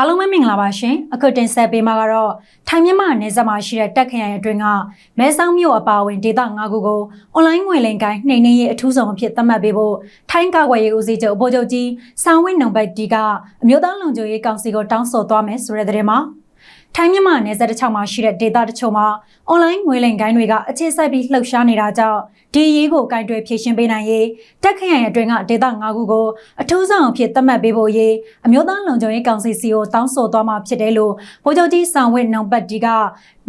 အားလုံးပဲမင်္ဂလာပါရှင်အခုတင်ဆက်ပေးမှာကတော့ထိုင်းမြန်မာနယ်စပ်မှာရှိတဲ့တက်ခရိုင်အတွင်းကမဲဆောက်မြို့အပါအဝင်ဒေသ၅ခုကိုအွန်လိုင်းငွေလိမ်ကိုင်းနှိမ်နှင်းရေးအထူးဆောင်အဖြစ်သတ်မှတ်ပေးဖို့ထိုင်းကာကွယ်ရေးဦးစီးချုပ်အပေါ်ချုပ်ကြီးဆောင်းဝင်းနုံဘတ်တီကအမျိုးသားလုံခြုံရေးကောင်စီကိုတောင်းဆိုသွားမယ်ဆိုတဲ့သတင်းမှာ ထိုင်းမြန်မာနယ်စပ်တစ်ချောင်းမှာရှိတဲ့ဒေသတစ်ချို့မှာအွန်လိုင်းငွေလိမ်ကိုင်းတွေကအခြေစိုက်ပြီးလှုပ်ရှားနေတာကြောင့်ဒီရေးကိုကင်တွယ်ဖြည့်ရှင်းပေးနိုင်ရေးတက်ခရိုင်အတွင်းကဒေသ၅ခုကိုအထူးဆောင်အဖြစ်သတ်မှတ်ပေးဖို့ရေးအမျိုးသားလုံခြုံရေးကောင်စီစီကိုတောင်းဆိုသွားမှာဖြစ်တယ်လို့ဗိုလ်ချုပ်ကြီးဆောင်ဝင်းနုံပတ်ဒီက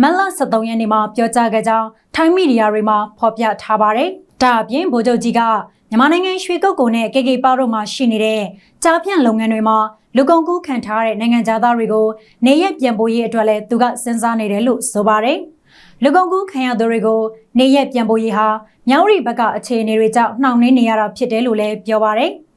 မတ်လ23ရက်နေ့မှာပြောကြားခဲ့ကြောင်းထိုင်းမီဒီယာတွေမှာဖော်ပြထားပါတယ်။ ဒါအပြင်ဗိုလ်ချုပ်ကြီးကမြန်မာနိုင်ငံရွှေကုတ်ကိုနဲ့ကေကေပါတို့မှာရှိနေတဲ့ကြားဖြန့်လုပ်ငန်းတွေမှာလူကုန်ကူးခံထားတဲ့နိုင်ငံသားတွေကိုနေရက်ပြန်ပို့ရေးအတွက်လည်းသူကစဉ်းစားနေတယ်လို့ဆိုပါတယ်။လူကုန်ကူးခံရသူတွေကိုနေရက်ပြန်ပို့ရေးဟာမြောက်ရီဘက်ကအခြေအနေတွေကြောင့်နှောင့်နှေးနေရတာဖြစ်တယ်လို့လည်းပြောပါတယ်။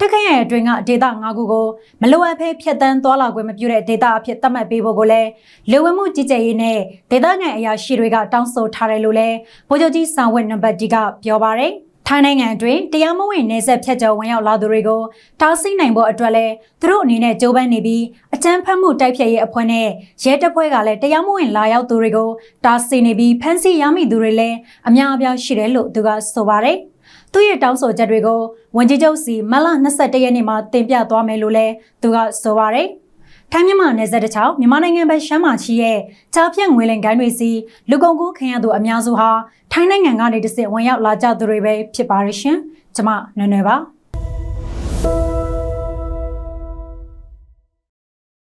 တက်ခရိုင်အတွင်းကဒေသ၅ခုကိုမလိုအပ်ဘဲဖျက်ဆီးသွားလာခွင့်မပြုတဲ့ဒေသအဖြစ်သတ်မှတ်ပေးဖို့ကိုလည်းလူဝင်မှုကြီးကြပ်ရေးနဲ့ဒေသခံအရာရှိတွေကတောင်းဆိုထားတယ်လို့လည်းဗိုလ်ချုပ်ကြီးဆောင်ဝတ်နံပါတ်ဒီကပြောပါတယ်။ထိုင်းနိုင်ငံအတွင်းတရားမဝင်နေဆက်ဖြတ်ကျော်ဝင်ရောက်လာသူတွေကိုတားဆီးနိုင်ဖို့အတွက်လဲသူတို့အနေနဲ့ကြိုးပမ်းနေပြီးအကြမ်းဖက်မှုတိုက်ဖျက်ရေးအဖွဲ့နဲ့ရဲတပ်ဖွဲ့ကလည်းတရားမဝင်လာရောက်သူတွေကိုတားဆီးနေပြီးဖမ်းဆီးရမိသူတွေလည်းအများအပြားရှိတယ်လို့သူကဆိုပါတယ်။ သူရဲ့တောင်းဆိုချက်တွေကိုဝန်ကြီးချုပ်စီမလ22ရက်နေ့မှာတင်ပြသွားမယ်လို့လည်းသူကဆိုပါတယ်။ထိုင်းမြန်မာနယ်စပ်တစ်ချောင်းမြန်မာနိုင်ငံဘက်ရှမ်းမာချီရဲ့ကြားဖြန့်ငွေလင်ကိုင်းတွေစီလူကုန်ကူးခံရသူအများစုဟာထိုင်းနိုင်ငံကနေတစ်ဆင့်ဝင်ရောက်လာကြသူတွေပဲဖြစ်ပါရရှင်။ကျွန်မနွယ်နွယ်ပါ။